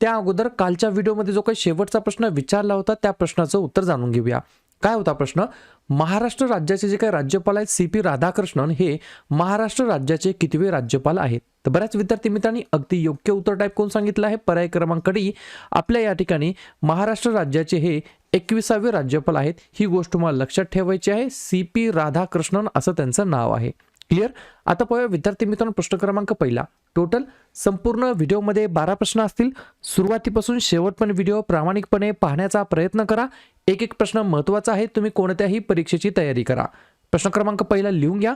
त्या अगोदर कालच्या व्हिडिओमध्ये जो काही शेवटचा प्रश्न विचारला होता त्या प्रश्नाचं उत्तर जाणून घेऊया. काय होता प्रश्न? महाराष्ट्र राज्याचे जे काही राज्यपाल आहेत सी पी राधाकृष्णन हे महाराष्ट्र राज्याचे कितवे राज्यपाल आहेत? तर बऱ्याच विद्यार्थी मित्रांनी अगदी योग्य उत्तर टाईप कोण सांगितलं आहे. पर्याय क्रमांक डी आपल्या या ठिकाणी महाराष्ट्र राज्याचे हे एकविसावे राज्यपाल आहेत. ही गोष्ट तुम्हाला लक्षात ठेवायची आहे. सी पी राधाकृष्णन असं त्यांचं नाव आहे. क्लिअर? आता पाहूया विद्यार्थी मित्रांनो प्रश्न क्रमांक पहिला. टोटल संपूर्ण व्हिडिओमध्ये बारा प्रश्न असतील. सुरुवातीपासून शेवटपर्यंत व्हिडिओ प्रामाणिकपणे पाहण्याचा प्रयत्न करा. एक एक प्रश्न महत्त्वाचा आहे. तुम्ही कोणत्याही परीक्षेची तयारी करा. प्रश्न क्रमांक पहिला लिहून घ्या.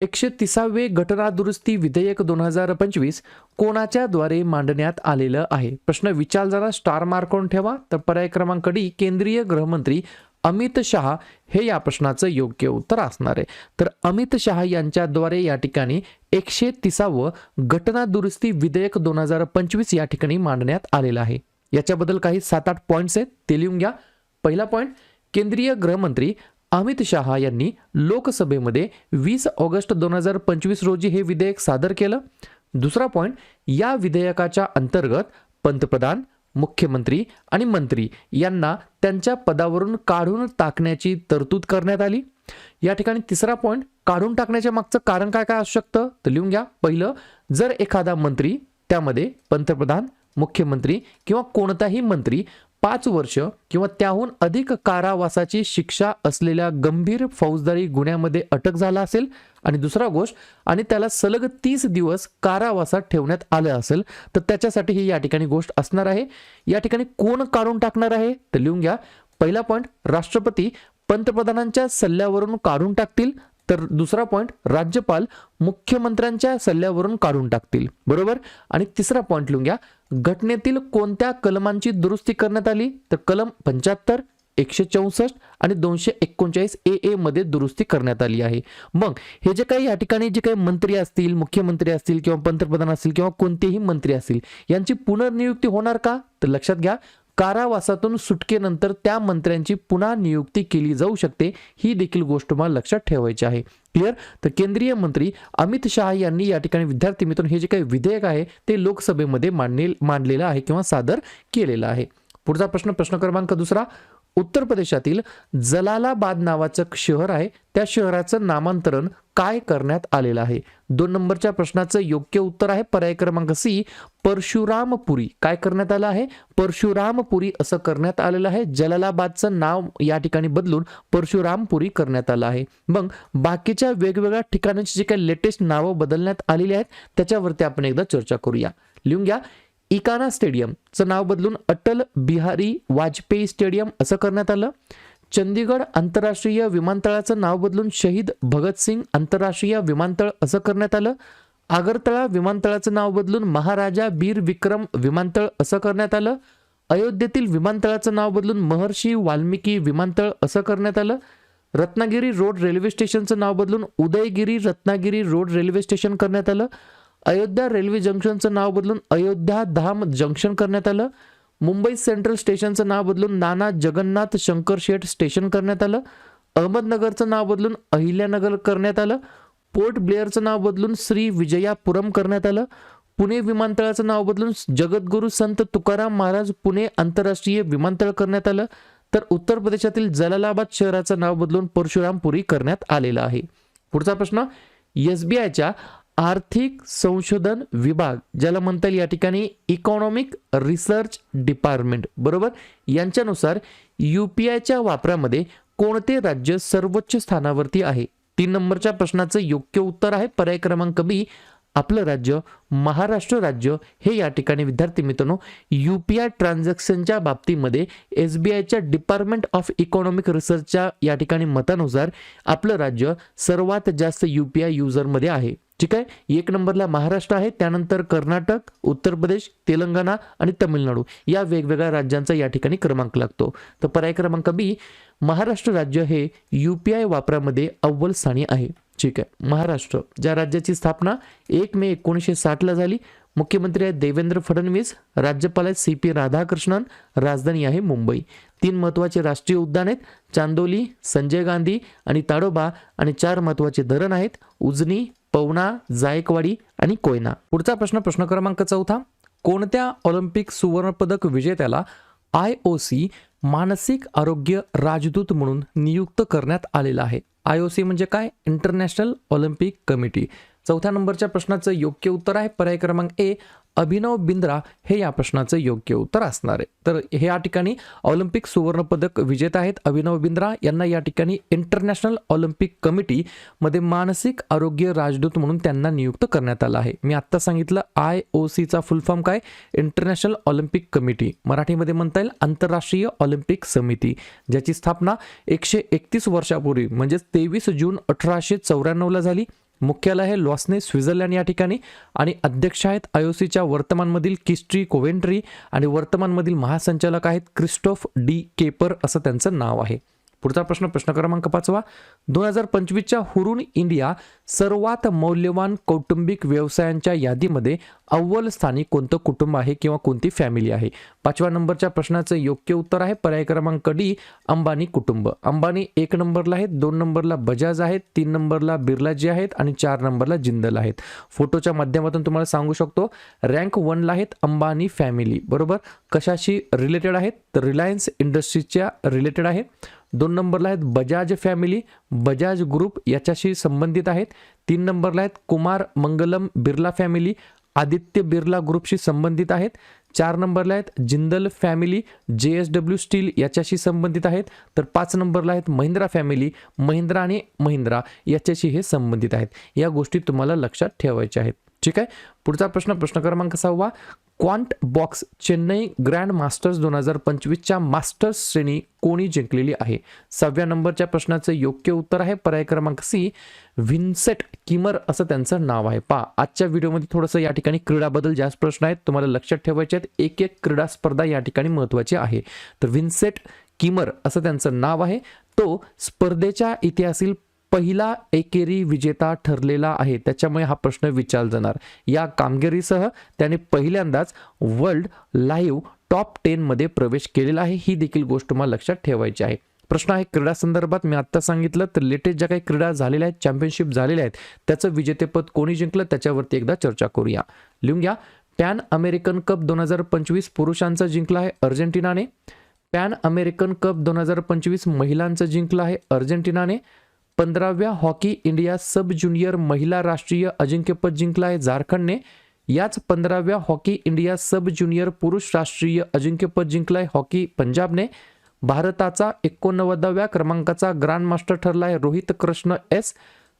एकशे तिसावे घटना दुरुस्ती विधेयक दोन हजार पंचवीस कोणाच्या द्वारे मांडण्यात आलेलं आहे? प्रश्न विचार जरा स्टार मार्क करून ठेवा. तर पर्याय क्रमांक डी केंद्रीय गृहमंत्री अमित शहा हे या प्रश्नाचं योग्य उत्तर असणार आहे. तर अमित शहा यांच्याद्वारे या ठिकाणी एकशे तिसावं घटना दुरुस्ती विधेयक दोन हजार पंचवीस या ठिकाणी मांडण्यात आलेलं आहे. याच्याबद्दल काही सात आठ पॉईंट्स आहेत ते लिहून घ्या. पहिला पॉईंट केंद्रीय गृहमंत्री अमित शहा यांनी लोकसभेमध्ये वीस ऑगस्ट दोन हजार पंचवीस रोजी हे विधेयक सादर केलं. दुसरा पॉईंट या विधेयकाच्या अंतर्गत पंतप्रधान मुख्यमंत्री आणि मंत्री यांना त्यांच्या पदावरून काढून टाकण्याची तरतूद करण्यात आली. या ठिकाणी तिसरा पॉईंट काढून टाकण्याच्या मागचं कारण काय काय असू शकतं? तर लिहून घ्या. पहिलं जर एखादा मंत्री त्यामध्ये पंतप्रधान मुख्यमंत्री किंवा कोणताही मंत्री पाच वर्ष किंवा त्याहून अधिक कारावासाची शिक्षा असलेल्या गंभीर फौजदारी गुन्ह्यामध्ये अटक झाला असेल आणि दुसरा गोष्ट आणि त्याला सलग तीस दिवस कारावासात ठेवण्यात आलं असेल तर त्याच्यासाठी ही या ठिकाणी गोष्ट असणार आहे. या ठिकाणी कोण काढून टाकणार आहे? तर लिहून घ्या. पहिला पॉईंट राष्ट्रपती पंतप्रधानांच्या सल्ल्यावरून काढून टाकतील. तर दुसरा पॉईंट राज्यपाल मुख्यमंत्र्यांच्या सल्ल्यावरून काढून टाकतील. बरोबर? आणि तिसरा पॉईंट लिहून घ्या. घटनेतील कोणत्या कलमांची दुरुस्ती करण्यात आली? तर कलम पंच्याहत्तर एकशे चौसष्ट आणि दोनशे एकोणचाळीस ए ए मध्ये दुरुस्ती करण्यात आली आहे. मग हे जे काही या ठिकाणी जे काही मंत्री असतील मुख्यमंत्री असतील किंवा पंतप्रधान असतील किंवा कोणतेही मंत्री असतील यांची पुनर्नियुक्ती होणार का? तर लक्षात घ्या कारावासातून सुटकेनंतर त्या मंत्र्यांची पुन्हा नियुक्ती केली जाऊ शकते ही देखील गोष्ट मला लक्षात ठेवायची आहे. क्लिअर तर केंद्रीय मंत्री अमित शहा यांनी या ठिकाणी विद्यार्थी मित्रांनो हे जे काही विधेयक आहे ते लोकसभेमध्ये मांडले मांडलेलं आहे किंवा सादर केलेलं आहे. पुढचा प्रश्न प्रश्न क्रमांक दुसरा. उत्तर प्रदेशातील जलालाबाद नावाचं शहर आहे. त्या शहराचं नामांतरण काय करण्यात आलेलं आहे? दोन नंबरच्या प्रश्नाचं योग्य उत्तर आहे. पर्याय क्रमांक सी परशुरामपुरी. काय करण्यात आलं आहे? परशुरामपुरी असं करण्यात आलेलं आहे. जलालाबादचं नाव या ठिकाणी बदलून परशुरामपुरी करण्यात आलं आहे. मग बाकीच्या वेगवेगळ्या ठिकाणांची जी काही लेटेस्ट नावं बदलण्यात आलेली आहेत त्याच्यावरती आपण एकदा चर्चा करूया. लिहून घ्या. इकाना स्टेडियमचं नाव बदलून अटल बिहारी वाजपेयी स्टेडियम असं करण्यात आलं. चंदीगड आंतरराष्ट्रीय विमानतळाचं नाव बदलून शहीद भगतसिंग आंतरराष्ट्रीय विमानतळ असं करण्यात आलं. आगरतळा विमानतळाचं नाव बदलून महाराजा बीर विक्रम विमानतळ असं करण्यात आलं. अयोध्येतील विमानतळाचं नाव बदलून महर्षी वाल्मिकी विमानतळ असं करण्यात आलं. रत्नागिरी रोड रेल्वे स्टेशनचं नाव बदलून Udaygiri Ratnagiri road railway station करण्यात आलं. अयोध्या रेल्वे जंक्शनचं नाव बदलून अयोध्या धाम जंक्शन करण्यात आलं. मुंबई सेंट्रल स्टेशनचं नाव बदलून नाना जगन्नाथ शंकर शेठ स्टेशन करण्यात आलं. अहमदनगरचं नाव बदलून अहिल्यानगर करण्यात आलं. पोर्ट ब्लेअरचं नाव बदलून श्री विजयापुरम करण्यात आलं. पुणे विमानतळाचं नाव बदलून जगद्गुरू संत तुकाराम महाराज पुणे आंतरराष्ट्रीय विमानतळ करण्यात आलं. तर उत्तर प्रदेशातील जलालाबाद शहराचं नाव बदलून परशुरामपुरी करण्यात आलेलं आहे. पुढचा प्रश्न एस बी आयच्या आर्थिक संशोधन विभाग ज्याला म्हणता येईल या ठिकाणी इकॉनॉमिक रिसर्च डिपार्टमेंट बरोबर? यांच्यानुसार यू पी आयच्या वापरामध्ये कोणते राज्य सर्वोच्च स्थानावरती आहे? तीन नंबरच्या प्रश्नाचं योग्य उत्तर आहे. पर्याय क्रमांक बी आपलं राज्य महाराष्ट्र राज्य हे या ठिकाणी विद्यार्थी मित्रांनो यू पी आय ट्रान्झॅक्शनच्या बाबतीमध्ये एस बी आयच्या डिपार्टमेंट ऑफ इकॉनॉमिक रिसर्चच्या या ठिकाणी मतानुसार आपलं राज्य सर्वात जास्त यू पी आय युजरमध्ये आहे. ठीक आहे? एक नंबरला महाराष्ट्र आहे त्यानंतर कर्नाटक उत्तर प्रदेश तेलंगणा आणि तमिळनाडू. या वेगवेगळ्या राज्यांचा या ठिकाणी क्रमांक लागतो. तर पर्याय क्रमांक बी महाराष्ट्र राज्य हे यू पी आय वापरामध्ये अव्वल स्थानी आहे. ठीक आहे. महाराष्ट्र ज्या राज्याची स्थापना एक मे एकोणीसशे साठला झाली मुख्यमंत्री आहेत देवेंद्र फडणवीस राज्यपाल आहेत सी पी राधाकृष्णन राजधानी आहे मुंबई. तीन महत्त्वाचे राष्ट्रीय उद्यान आहेत चांदोली संजय गांधी आणि ताडोबा आणि चार महत्त्वाचे धरण आहेत उजनी पवना जायकवाडी आणि कोयना. पुढचा प्रश्न प्रश्न क्रमांक चौथा. कोणत्या ऑलिम्पिक सुवर्णपदक विजेत्याला आय ओ सी मानसिक आरोग्य राजदूत म्हणून नियुक्त करण्यात आलेला आहे? आय ओ सी म्हणजे काय? International Olympic committee. चौथ्या नंबरच्या प्रश्नाचं योग्य उत्तर आहे. पर्याय क्रमांक ए अभिनव बिंद्रा हे या प्रश्नाचं योग्य उत्तर असणार आहे. तर हे या ठिकाणी ऑलिम्पिक सुवर्णपदक विजेता आहेत अभिनव बिंद्रा. यांना या ठिकाणी इंटरनॅशनल ऑलिम्पिक कमिटीमध्ये मानसिक आरोग्य राजदूत म्हणून त्यांना नियुक्त करण्यात आलं आहे. मी आत्ता सांगितलं आय ओ सीचा फुल फॉर्म काय? इंटरनॅशनल ऑलिम्पिक कमिटी मराठीमध्ये म्हणता येईल आंतरराष्ट्रीय ऑलिम्पिक समिती ज्याची स्थापना एकशे एकतीस वर्षापूर्वी म्हणजेच तेवीस जून अठराशे चौऱ्याण्णवला झाली. मुख्यालय आहे लॉसने स्वित्झर्लंड या ठिकाणी आणि अध्यक्ष आहेत आयोसीच्या वर्तमानमधील किस्ट्री कोवेंट्री आणि वर्तमानमधील महासंचालक आहेत क्रिस्टोफ डी केपर असं त्यांचं नाव आहे. पुढचा प्रश्न प्रश्न क्रमांक पाचवा. दोन हजार पंचवीसच्या हुरून इंडिया सर्वात मौल्यवान कौटुंबिक व्यवसायांच्या यादीमध्ये अव्वल स्थानी कोणतं कुटुंब आहे किंवा कोणती फॅमिली आहे? पाचव्या नंबरच्या प्रश्नाचं योग्य उत्तर आहे पर्याय क्रमांक डी अंबानी कुटुंब. अंबानी एक नंबरला आहेत दोन नंबरला बजाज आहेत तीन नंबरला बिर्लाजी आहेत आणि चार नंबरला जिंदल आहेत. फोटोच्या माध्यमातून तुम्हाला सांगू शकतो रँक वनला आहेत अंबानी फॅमिली. बरोबर? कशाशी रिलेटेड आहेत? तर रिलायन्स इंडस्ट्रीजच्या रिलेटेड आहे. दोन नंबरला आहेत बजाज फॅमिली. बजाज ग्रुप याच्याशी संबंधित आहेत. तीन नंबरला आहेत कुमार मंगलम बिर्ला फॅमिली. आदित्य बिर्ला ग्रुपशी संबंधित आहेत. चार नंबरला आहेत Jindal family. J S W steel याच्याशी संबंधित आहेत. तर पाच नंबरला आहेत महिंद्रा फॅमिली. महिंद्रा आणि महिंद्रा याच्याशी हे संबंधित आहेत. या गोष्टी तुम्हाला लक्षात ठेवायच्या आहेत. ठीक आहे? पुढचा प्रश्न प्रश्न क्रमांक सहावा. Quant box Chennai grand masters दोन हजार पंचवीसच्या मास्टर्स श्रेणी कोणी जिंकलेली आहे? सहाव्या नंबरच्या प्रश्नाचं योग्य उत्तर आहे पर्याय क्रमांक सी व्हिन्सेट किमर असं त्यांचं नाव आहे. पा आजच्या व्हिडिओमध्ये थोडंसं या ठिकाणी क्रीडाबद्दल जास्त प्रश्न आहेत तुम्हाला लक्षात ठेवायचे आहेत एक एक क्रीडा स्पर्धा या ठिकाणी महत्त्वाची आहे. तर व्हिन्सेट किमर असं त्यांचं नाव आहे. तो स्पर्धेच्या इतिहासातील पहिला एकेरी विजेता ठरलेला आहे त्याच्यामुळे हा प्रश्न विचारला जाणार. या कामगिरीसह त्याने पहिल्यांदाच वर्ल्ड लाईव्ह टॉप टेनमध्ये प्रवेश केलेला आहे ही देखील गोष्ट मला लक्षात ठेवायची आहे. प्रश्न आहे क्रीडा संदर्भात मी आत्ता सांगितलं तर लेटेस्ट ज्या काही क्रीडा झालेल्या आहेत चॅम्पियनशिप झालेल्या आहेत त्याचं विजेतेपद कोणी जिंकलं त्याच्यावरती एकदा चर्चा करूया. लिहून घ्या पॅन अमेरिकन कप दोन हजार पंचवीस पुरुषांचा जिंकला आहे अर्जेंटिनाने. पॅन अमेरिकन कप दोन हजार पंचवीस महिलांचं जिंकलं आहे अर्जेंटिनाने. पंधराव्या हॉकी इंडिया सब ज्युनियर महिला राष्ट्रीय अजिंक्यपद जिंकला आहे झारखंडने. याच पंधराव्या हॉकी इंडिया सब ज्युनियर पुरुष राष्ट्रीय अजिंक्यपद जिंकलाय हॉकी पंजाबने. भारताचा एकोणनव्वदाव्या क्रमांकाचा ग्रँड मास्टर ठरला आहे रोहित कृष्ण एस.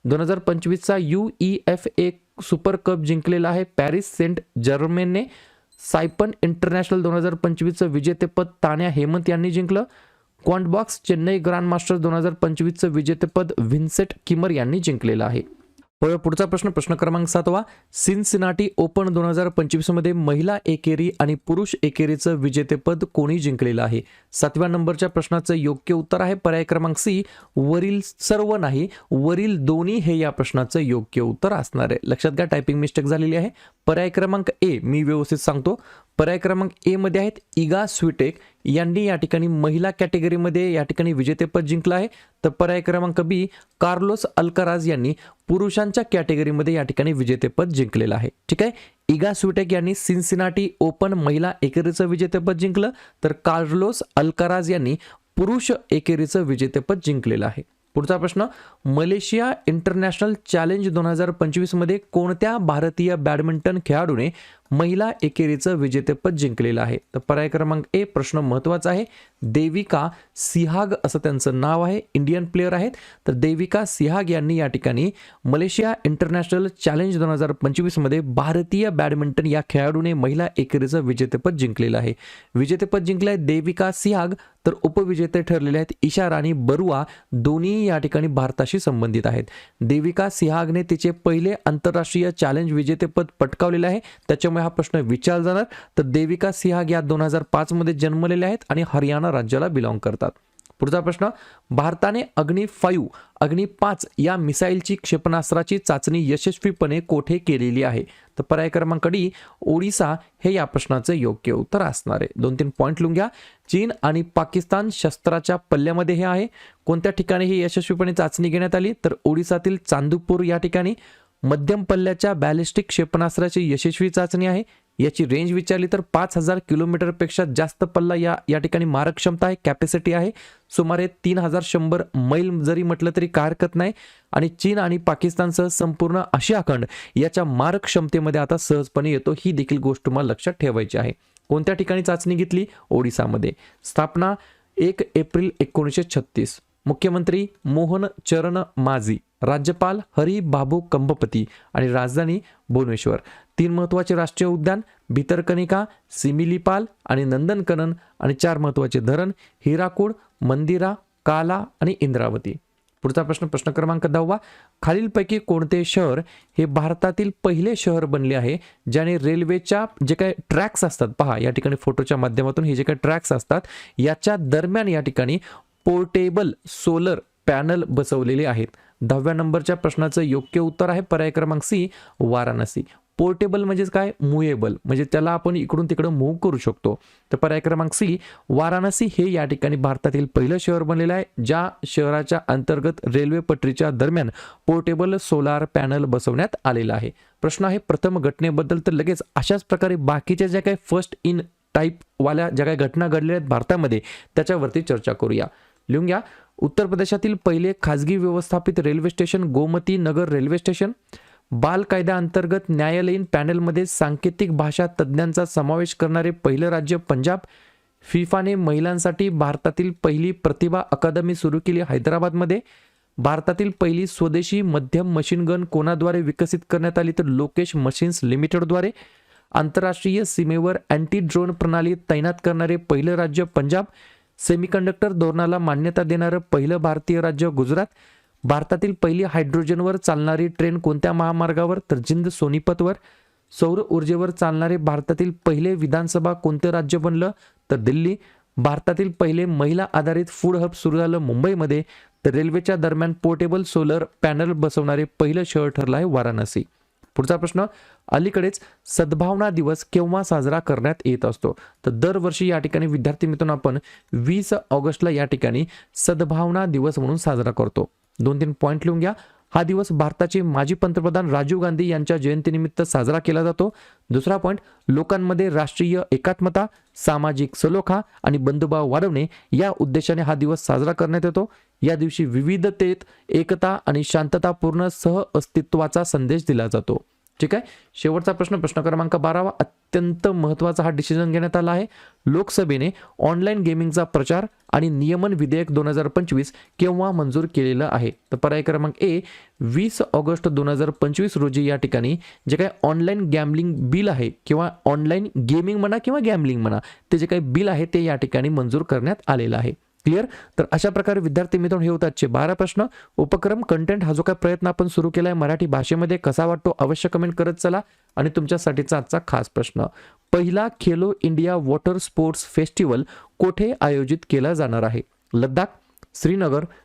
दोन हजार पंचवीसचा U E F A super cup जिंकलेला आहे पॅरिस सेंट जर्मेनने. सायपन इंटरनॅशनल दोन हजार पंचवीसचं विजेतेपद तान्या हेमंत यांनी जिंकलं. क्वांटबॉक्स चेन्नई ग्रँडमास्टर्स दोन हजार पंचवीसचं विजेतेपद व्हिन्सेट किमर यांनी जिंकलेलं आहे. होय पुढचा प्रश्न. प्रश्न क्रमांक सातवा. सिनसिनाटी ओपन दोन हजार पंचवीसमध्ये महिला एकेरी आणि पुरुष एकेरीचं विजेतेपद कोणी जिंकलेलं आहे? सातव्या नंबरच्या प्रश्नाचं योग्य उत्तर आहे पर्याय क्रमांक सी. वरील सर्व नाही वरील दोन्ही हे या प्रश्नाचं योग्य उत्तर असणार आहे. लक्षात घ्या टायपिंग मिस्टेक झालेली आहे. पर्याय क्रमांक ए मी व्यवस्थित सांगतो. पर्याय क्रमांक ए मध्ये आहेत इगा स्विटेक. यांनी या ठिकाणी महिला कॅटेगरीमध्ये या ठिकाणी विजेतेपद जिंकलं आहे. तर पर्याय क्रमांक बी कार्लोस अल्कराज यांनी पुरुषांच्या कॅटेगरीमध्ये या ठिकाणी विजेतेपद जिंकलेलं आहे. ठीक आहे? इगा स्विटेक यांनी सिन्सिनाटी ओपन महिला एकेरीचं विजेतेपद जिंकलं. तर कार्लोस अल्कराज यांनी पुरुष एकेरीचं विजेतेपद जिंकलेलं आहे. पुढचा प्रश्न मलेशिया इंटरनॅशनल चॅलेंज दोन हजार पंचवीसमध्ये कोणत्या भारतीय बॅडमिंटन खेळाडूने महिला एकेरीचं विजेतेपद जिंकलेलं आहे. तर पर्याय क्रमांक ए प्रश्न महत्त्वाचा आहे. देविका सिहाग असं त्यांचं नाव आहे. इंडियन प्लेअर आहेत. तर देविका सिहाग यांनी या ठिकाणी मलेशिया इंटरनॅशनल चॅलेंज दोन हजार पंचवीसमध्ये भारतीय बॅडमिंटन या खेळाडूने महिला एकेरीचं विजेतेपद जिंकलेलं आहे. विजेतेपद जिंकलं आहे देविका सिहाग तर उपविजेते ठरलेले आहेत ईशा राणी बरुआ. दोन्ही या ठिकाणी भारताशी संबंधित आहेत. देविका सिहागने तिचे पहिले आंतरराष्ट्रीय चॅलेंज विजेतेपद पटकावलेलं आहे. त्याच्या त्याच्यामुळे हा प्रश्न विचारला जाणार. तर देविका सिहाग या दोन हजार पाचमध्ये जन्मलेल्या आहेत आणि हरियाणा राज्याला बिलॉंग करतात. पुढचा प्रश्न भारताने अग्नी फाईव्ह अग्नी पाच या मिसाईलची क्षेपणास्त्राची चाचणी यशस्वीपणे कोठे केलेली आहे? तर पर्याय क्रमांक डी ओडिसा हे या प्रश्नाचं योग्य उत्तर असणार आहे. दोन तीन पॉईंट लिहून घ्या. चीन आणि पाकिस्तान शस्त्राच्या पल्ल्यामध्ये हे आहे. कोणत्या ठिकाणी ही यशस्वीपणे चाचणी घेण्यात आली? तर ओडिसातील चांदूपूर या ठिकाणी. मध्यम पल्ल्याच्या बॅलिस्टिक क्षेपणास्त्राची यशस्वी चाचणी आहे. याची रेंज विचारली तर पाच हजार किलोमीटरपेक्षा जास्त पल्ला या या ठिकाणी मारक क्षमता आहे कॅपॅसिटी आहे. सुमारे तीन हजार शंभर मैल जरी म्हटलं तरी काय हरकत नाही. आणि चीन आणि पाकिस्तानसह संपूर्ण आशिया खंड याच्या मारक क्षमतेमध्ये आता सहजपणे येतो ही देखील गोष्ट तुम्हाला लक्षात ठेवायची आहे. कोणत्या ठिकाणी चाचणी घेतली? ओडिसामध्ये. स्थापना एक एप्रिल एकोणीसशे छत्तीस. मुख्यमंत्री मोहन चरण माझी राज्यपाल हरी बाबू कंबपती आणि राजधानी भुवनेश्वर. तीन महत्त्वाचे राष्ट्रीय उद्यान भितरकनिका सिमिलीपाल आणि नंदनकनन आणि चार महत्त्वाचे धरण हिराकूड मंदिरा काला आणि इंद्रावती. पुढचा प्रश्न प्रश्न क्रमांक दहावा. खालीलपैकी कोणते शहर हे भारतातील पहिले शहर बनले आहे ज्याने रेल्वेच्या जे काही ट्रॅक्स असतात पहा या ठिकाणी फोटोच्या माध्यमातून हे जे काही ट्रॅक्स असतात याच्या दरम्यान या ठिकाणी पोर्टेबल सोलर पॅनल बसवलेले आहेत. दहाव्या नंबरच्या प्रश्नाचं योग्य उत्तर आहे पर्याय क्रमांक सी वाराणसी. पोर्टेबल म्हणजेच काय? मुएबल. म्हणजे त्याला आपण इकडून तिकडं मूव्ह करू शकतो. तर पर्याय क्रमांक सी वाराणसी हे या ठिकाणी भारतातील पहिलं शहर बनलेलं आहे ज्या शहराच्या अंतर्गत रेल्वे पटरीच्या दरम्यान पोर्टेबल सोलार पॅनल बसवण्यात आलेला आहे. प्रश्न आहे प्रथम घटनेबद्दल तर लगेच अशाच प्रकारे बाकीच्या ज्या काही फर्स्ट इन टाईपवाल्या ज्या काही घटना घडलेल्या आहेत भारतामध्ये त्याच्यावरती चर्चा करूया. लिहून घ्या. उत्तर प्रदेशातील पहिले खाजगी व्यवस्थापित railway station Gomti Nagar railway station. बाल कायद्याअंतर्गत न्यायालयीन पॅनेलमध्ये सांकेतिक भाषा तज्ज्ञांचा समावेश करणारे पहिलं राज्य पंजाब. फिफाने महिलांसाठी भारतातील पहिली प्रतिभा अकादमी सुरू केली हैदराबादमध्ये. भारतातील पहिली स्वदेशी मध्यम मशीन गन कोणाद्वारे विकसित करण्यात आली तर लोकेश मशीन्स लिमिटेडद्वारे. आंतरराष्ट्रीय सीमेवर अँटी ड्रोन प्रणाली तैनात करणारे पहिलं राज्य पंजाब. सेमीकंडक्टर धोरणाला मान्यता देणारं पहिलं भारतीय राज्य गुजरात. भारतातील पहिली हायड्रोजनवर चालणारी ट्रेन कोणत्या महामार्गावर? तर जिंद सोनीपतवर. सौर ऊर्जेवर चालणारे भारतातील पहिले विधानसभा कोणतं राज्य बनलं? तर दिल्ली. भारतातील पहिले महिला आधारित फूड हब सुरू झालं मुंबईमध्ये. तर रेल्वेच्या दरम्यान पोर्टेबल सोलर पॅनल बसवणारे पहिलं शहर ठरलं आहे वाराणसी. पुढचा प्रश्न अलीकडेच सद्भावना दिवस केव्हा साजरा करण्यात येत असतो? तर दरवर्षी या ठिकाणी विद्यार्थी मित्रांनो आपण वीस ऑगस्टला या ठिकाणी सद्भावना दिवस म्हणून साजरा करतो. दोन तीन पॉईंट लिहून घ्या. हा दिवस भारताचे माजी पंतप्रधान राजीव गांधी यांच्या जयंतीनिमित्त साजरा केला जातो. दुसरा पॉईंट लोकांमध्ये राष्ट्रीय एकात्मता सामाजिक सलोखा आणि बंधुभाव वाढवणे या उद्देशाने हा दिवस साजरा करण्यात येतो. या दिवशी विविधतेत एकता आणि शांततापूर्ण सह अस्तित्वाचा संदेश दिला जातो. ठीक आहे? शेवटचा प्रश्न प्रश्न क्रमांक बारावा. अत्यंत महत्त्वाचा हा डिसिजन घेण्यात आला आहे. लोकसभेने ऑनलाईन गेमिंगचा प्रचार आणि नियमन विधेयक दोन हजार पंचवीस केव्हा मंजूर केलेलं आहे? तर पर्याय क्रमांक ए वीस ऑगस्ट दोन हजार पंचवीस रोजी या ठिकाणी जे काही ऑनलाईन गॅमलिंग बिल आहे किंवा ऑनलाईन गेमिंग म्हणा किंवा गॅमलिंग म्हणा ते जे काही बिल आहे ते या ठिकाणी मंजूर करण्यात आलेलं आहे. क्लिअर? तर अशा प्रकारे विद्यार्थी मित्रांनो हे होतात आजचे बारा प्रश्न. उपक्रम कंटेंट हा जो काय प्रयत्न आपण सुरू केला आहे मराठी भाषेमध्ये कसा वाटतो अवश्य कमेंट करत चला. आणि तुमच्यासाठीचा आजचा खास प्रश्न. पहिला Khelo India water sports festival कोठे आयोजित केला जाणार आहे? लद्दाख श्रीनगर